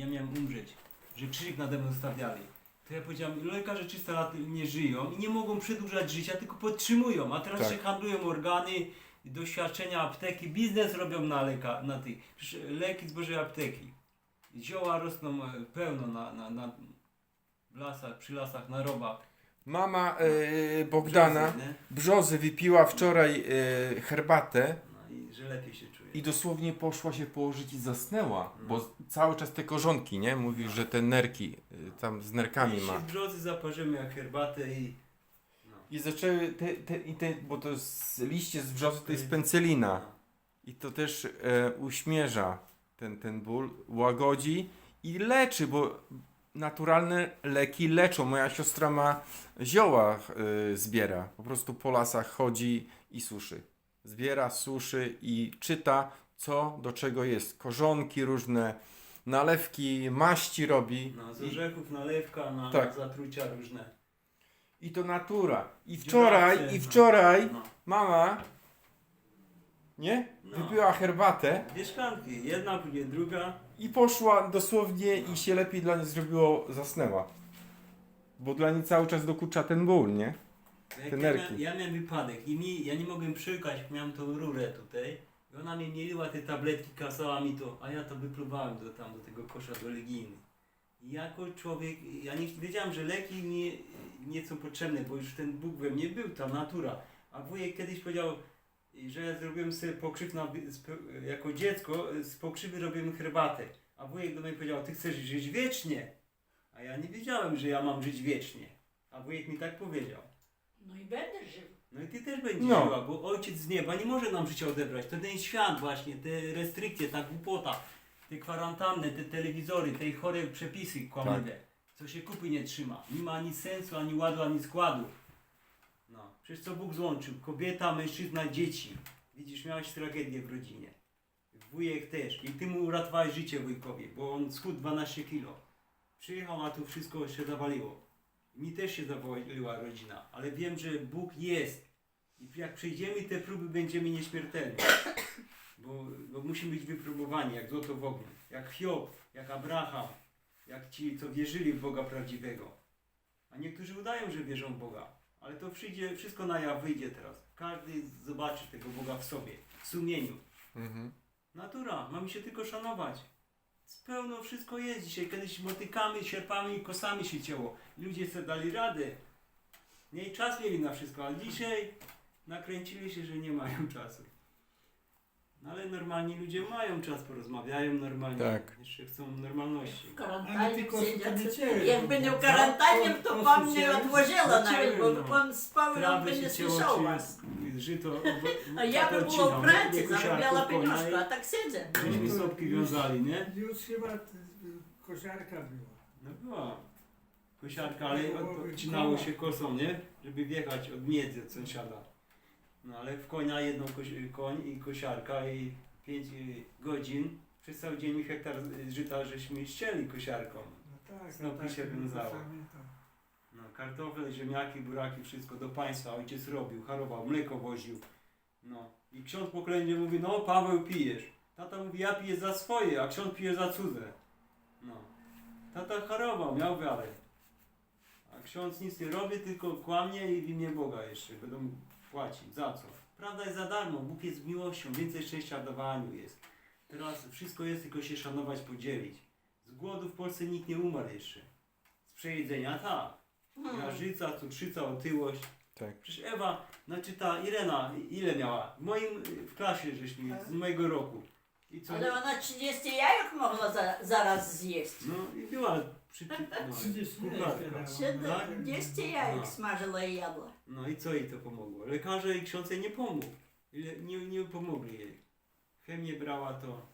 ja miałem umrzeć, że krzyżyk nade mną stawiali. To ja powiedziałem, lekarze 300 lat nie żyją i nie mogą przedłużać życia, tylko podtrzymują, a teraz Tak. się handlują organy, doświadczenia apteki, biznes robią na, leka, na tych, leki z Bożej apteki. Zioła rosną e, pełno na, na, na w lasach, przy lasach, na robach. Mama e, Bogdana Brzozy, brzozy wypiła wczoraj e, herbatę że lepiej się czuje. i dosłownie poszła się położyć i zasnęła, bo cały czas te korzonki, nie? Mówi, że te nerki, e, tam z nerkami I ma. z brzozy zaparzymy jak herbatę i... No. I zaczęły te, te, i te bo to jest liście z brzozy to jest pęcelina. I to też e, uśmierza ten, ten ból, łagodzi i leczy, bo naturalne leki leczą. Moja siostra ma zioła e, zbiera. Po prostu po lasach chodzi i suszy. Zbiera, suszy i czyta, co do czego jest. Korzonki różne, nalewki, maści robi. No, z orzechów nalewka na, Tak. zatrucia różne. I to natura. I wczoraj, Dziuracy, i no. wczoraj No. mama, nie? No. Wypiła herbatę. Dwie szklanki, jedna, później druga. I poszła dosłownie i się lepiej dla niej zrobiło, zasnęła. Bo dla niej cały czas dokucza ten ból, nie? Jak Te ja, nerki. miałem, ja miałem wypadek i mi, ja nie mogłem przykać, miałem tą rurę tutaj. I ona mi mieliła te tabletki, kasała mi to, a ja to wypluwałem do, tam do tego kosza do legijny. I jako człowiek, ja nie wiedziałem, że leki nie, nie są potrzebne, bo już ten Bóg we mnie był, ta natura. A wujek kiedyś powiedział, że ja zrobiłem sobie pokrzyw na, jako dziecko, z pokrzywy robiłem herbatę. A wujek do mnie powiedział, ty chcesz żyć wiecznie. A ja nie wiedziałem, że ja mam żyć wiecznie. A wujek mi tak powiedział. No i będę żył. No i ty też będziesz No. żyła, bo ojciec z nieba nie może nam życia odebrać. To ten świat właśnie, te restrykcje, ta głupota, te kwarantanny, te telewizory, te chore przepisy kłamliwe. Co się kupy nie trzyma. Nie ma ani sensu, ani ładu, ani składu. No, przecież co Bóg złączył? Kobieta, mężczyzna, dzieci. Widzisz, miałeś tragedię w rodzinie. Wujek też. I ty mu uratowałeś życie wujkowi, bo on schudł 12 kilo. Przyjechał, a tu wszystko się zawaliło. Mi też się zawaliła rodzina, ale wiem, że Bóg jest. I jak przejdziemy te próby, będziemy nieśmiertelni. Bo, bo musimy być wypróbowani, jak złoto w ogniu. Jak Hiob, jak Abraham, jak ci, co wierzyli w Boga prawdziwego. A niektórzy udają, że wierzą w Boga. Ale to przyjdzie, wszystko na jaw wyjdzie teraz. Każdy zobaczy tego Boga w sobie, w sumieniu. Mhm. Natura, mamy się tylko szanować. Pełno wszystko jest dzisiaj. Kiedyś motykami, sierpami kosami się cięło. Ludzie sobie dali radę. Nie czas mieli na wszystko, ale dzisiaj nakręcili się, że nie mają czasu. No ale normalni ludzie mają czas, porozmawiają normalnie. Tak. Jeszcze chcą normalności. W Ale karantannie tylko siedzieć. Jakby nie to pan mnie siedzieli. odłożyła nawet, no. bo Siedzieli, pan spał i on by nie słyszał was. Żyto. A no ja by była odcinał, w nie? pracy, zarabiała pieniążkę, a tak siedzę. No i Żeśmy sopki wiązali, nie? Już chyba koziarka była. No była. Kosiarka, ale odcinało się kosą, nie? Żeby wjechać od miedzy od sąsiada. No ale w konia jedną koś- koń i kosiarka i 5 godzin przez cały dzień hektar y, żyta żeśmy ścieli kosiarką. No tak, a tak się wiązało. pamiętam. No, kartofle, ziemniaki, buraki, wszystko do państwa ojciec robił, harował, mleko woził. No. I ksiądz po kolędzie mówi, no Paweł pijesz. Tata mówi, ja piję za swoje, a ksiądz pije za cudze. No. Tata harował, miał wiarę. A ksiądz nic nie robi, tylko kłamie i w imię Boga jeszcze będą płacić. Za co? Prawda jest za darmo, Bóg jest miłością, więcej szczęścia w dawaniu jest. Teraz wszystko jest, tylko się szanować, podzielić. Z głodu w Polsce nikt nie umarł jeszcze. Z przejedzenia tak. Hmm. Jarzyca, cukrzyca, otyłość. Tak. Przecież Ewa, znaczy ta Irena, ile miała? W moim, w klasie żeśmy, tak. z mojego roku. I co? Ale ona 30 jajek mogła za, zaraz zjeść. No i była przy, przy no, kucharka. 30 jajek tak. smażyła i jadła. No i co jej to pomogło? Lekarze i ksiądz jej nie pomógł. Nie, nie pomogli jej. Chemię brała to.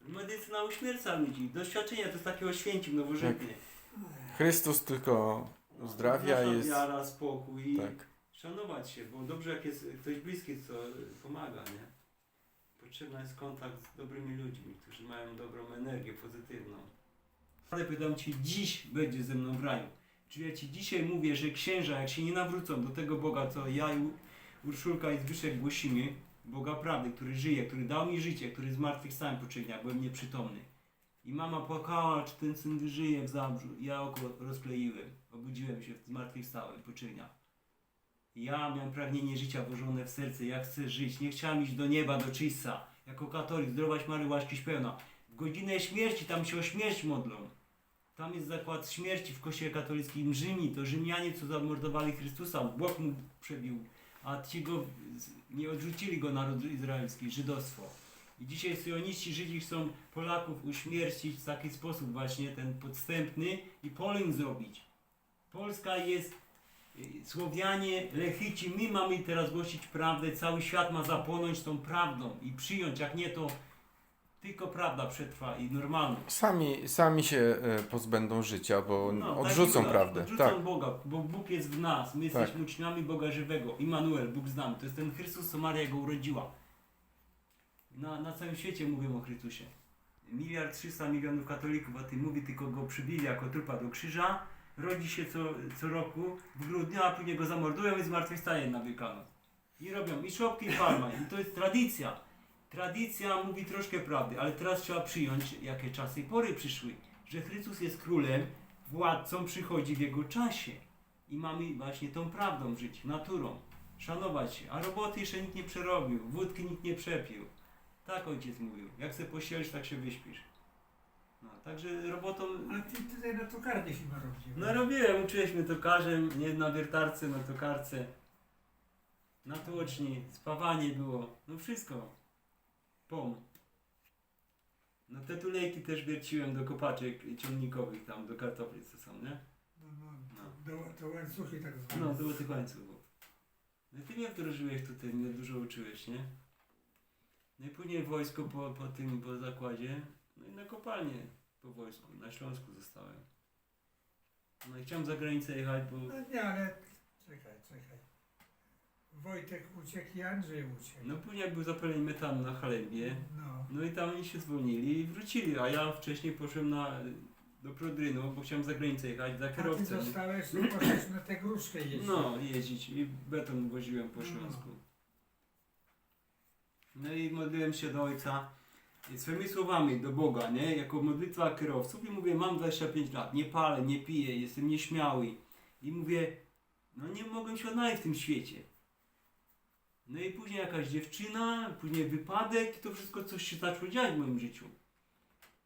Medycyna uśmierca ludzi. Doświadczenia to jest takie oświęcim nowożytnie. Tak. Chrystus tylko uzdrawia no, jest... wiara, spokój tak. i szanować się, bo dobrze jak jest ktoś bliski, co pomaga, nie? Potrzebny jest kontakt z dobrymi ludźmi, którzy mają dobrą energię pozytywną. Ale pytam Ci, dziś będzie ze mną w raju. Czyli ja Ci dzisiaj mówię, że księża, jak się nie nawrócą do tego Boga, co ja i Urszulka i Zbyszek głosimy, Boga prawdy, który żyje, który dał mi życie, który zmartwychwstałem po trzech dniach, byłem nieprzytomny. I mama płakała, czy ten syn wyżyje w Zabrzu. Ja oko rozkleiłem. Obudziłem się, zmartwychwstałem po czynach. Ja miałem pragnienie życia włożone w serce. Ja chcę żyć. Nie chciałem iść do nieba, do czysta. Jako katolik, zdrowaś Mary, łaski pełna. W godzinę śmierci tam się o śmierć modlą. Tam jest zakład śmierci w kościele katolickim Rzymi. To Rzymianie, co zamordowali Chrystusa, bok mu przebił. A ci go nie odrzucili go naród izraelski, żydostwo. I dzisiaj syjoniści Żydzi chcą Polaków uśmiercić w taki sposób właśnie, ten podstępny i Polin zrobić. Polska jest y, Słowianie, Lechyci, my mamy teraz głosić prawdę, cały świat ma zapłonąć tą prawdą i przyjąć, jak nie to tylko prawda przetrwa i normalność. Sami, sami się e, pozbędą życia, bo No, odrzucą tak, prawdę. Odrzucą Tak. Boga, bo Bóg jest w nas. My Tak. jesteśmy uczniami Boga żywego. Immanuel, Bóg z nami. To jest ten Chrystus, co Maria go urodziła. Na, na całym świecie mówią o Chrystusie. Miliard trzysta milionów katolików o tym mówi, tylko go przybili jako trupa do krzyża. Rodzi się co, co roku w grudniu, a później go zamordują i zmartwychwstaje na Wielkanoc. I robią i szopki i palma. I to jest tradycja. Tradycja mówi troszkę prawdy, ale teraz trzeba przyjąć, jakie czasy i pory przyszły. Że Chrystus jest królem, władcą przychodzi w jego czasie. I mamy właśnie tą prawdą żyć, naturą. Szanować się. A roboty jeszcze nikt nie przerobił, wódki nikt nie przepił. Tak ojciec mówił. Jak se pościelisz, tak się wyśpisz. No, także robotą... A ty tutaj na tokarnie chyba robisz. No robiłem, uczyłeś mnie tokarzem, nie na wiertarce, na tokarce. Na tłoczni, spawanie było, no wszystko. Pom. No te tulejki też wierciłem do kopaczek ciągnikowych tam, do kartofli co są, nie? No, no, to łańcuchy tak zwane. No, było tych łańcuchów. No i ty mnie wdrożyłeś tutaj, mnie dużo uczyłeś, nie? No i później wojsko po, po tym, po zakładzie, no i na kopalnię po wojsku, na Śląsku zostałem. No i chciałem za granicę jechać, bo... No nie, ale czekaj, czekaj. Wojtek uciekł i Andrzej uciekł. No później jak był zapalenie metanu na Halembie, No. no i tam oni się zwolnili i wrócili, a ja wcześniej poszedłem na, do Prodrynu, bo chciałem za granicę jechać za A ty kierowcę. zostałeś, to poszedłeś na tę gruszkę jeździć. No, jeździć i beton woziłem po No. Śląsku. No i modliłem się do Ojca i swoimi słowami do Boga, nie? Jako modlitwa kierowców i mówię, mam 25 lat, nie palę, nie piję, jestem nieśmiały. I mówię, no nie mogłem się odnaleźć w tym świecie. No i później jakaś dziewczyna, później wypadek to wszystko coś się zaczęło dziać w moim życiu.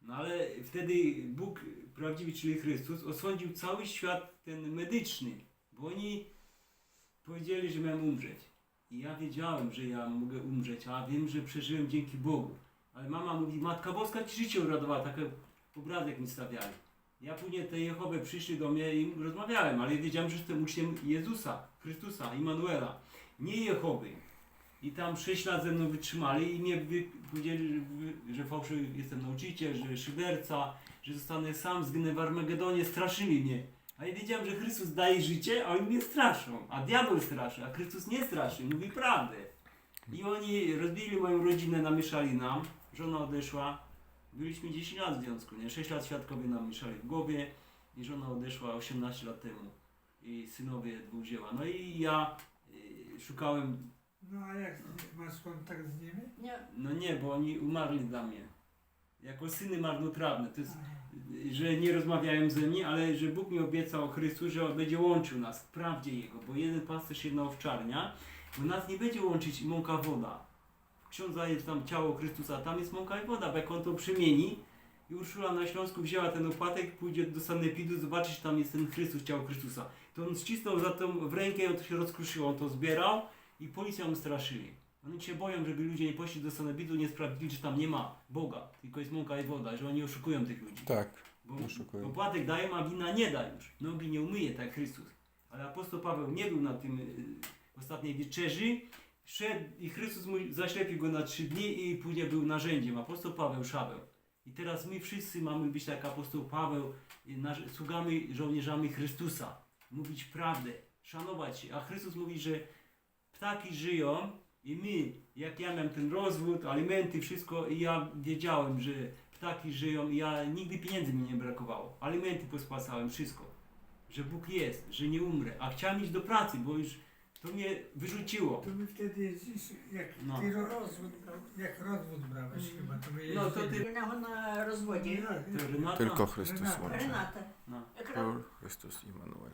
No ale wtedy Bóg prawdziwy, czyli Chrystus, osądził cały świat ten medyczny, bo oni powiedzieli, że miałem umrzeć. I ja wiedziałem, że ja mogę umrzeć, a wiem, że przeżyłem dzięki Bogu. Ale mama mówi, Matka Boska ci życie uradowała, taki obrazek mi stawiali. Ja później te Jehowe przyszli do mnie i rozmawiałem, ale wiedziałem, że jestem uczniem Jezusa, Chrystusa, Immanuela, nie Jehowy. I tam sześć lat ze mną wytrzymali i mnie powiedzieli, że, że fałszywy jestem nauczyciel, że szyderca, że zostanę sam, zginę w Armagedonie, straszyli mnie. A ja wiedziałem, że Chrystus daje życie, a oni mnie straszą. A diabeł straszy, a Chrystus nie straszy, mówi prawdę. I oni rozbili moją rodzinę, namieszali nam. Żona odeszła. Byliśmy 10 lat w związku, nie? 6 lat świadkowie nam mieszali w głowie. I żona odeszła 18 lat temu. I synowie dwóch wzięła. No i ja y, szukałem, No a jak masz kontakt z nimi? Nie. no nie, bo oni umarli dla mnie. Jako syny marnotrawne. To jest że nie rozmawiają ze mnie, ale że Bóg mi obiecał Chrystus, że On będzie łączył nas w prawdzie Jego, bo jeden pasterz, jedna owczarnia, bo nas nie będzie łączyć mąka woda. Ksiądz jest tam ciało Chrystusa, tam jest mąka i woda, bo jak On to przemieni i Urszula na Śląsku wzięła ten opłatek, pójdzie do sanepidu, zobaczyć, że tam jest ten Chrystus, ciało Chrystusa. To on ścisnął za tą w rękę i on to się rozkruszyło, on to zbierał i policją straszyli. Oni się boją, żeby ludzie nie poszli do sanepidu, nie sprawdzili, że tam nie ma Boga, tylko jest mąka i woda, że oni oszukują tych ludzi. Tak. Bo Oszukują. opłatek dają, a wina nie da już. Nogi nie umyje, tak Chrystus. Ale apostoł Paweł nie był na tym y, ostatniej wieczerzy. Szedł i Chrystus mu zaślepił go na trzy dni i później był narzędziem. Apostoł Paweł, Szabeł. I teraz my wszyscy mamy być jak apostoł Paweł, sługami, żołnierzami Chrystusa. Mówić prawdę, szanować się. A Chrystus mówi, że ptaki żyją i my, jak ja miałem ten rozwód, alimenty, wszystko i ja wiedziałem, że ptaki żyją i ja nigdy pieniędzy mi nie brakowało. Alimenty pospłacałem, wszystko. Że Bóg jest, że nie umrę. A chciałem iść do pracy, bo już To mnie wyrzuciło. To my wtedy jeździliśmy, jak No. ty ro- rozwód, jak rozwód brałeś chyba, to my No, to ty- Na, na rozwodzie. To Renata, Tylko Chrystus Renata. łączy. Renata. No. Król Chrystus Immanuel.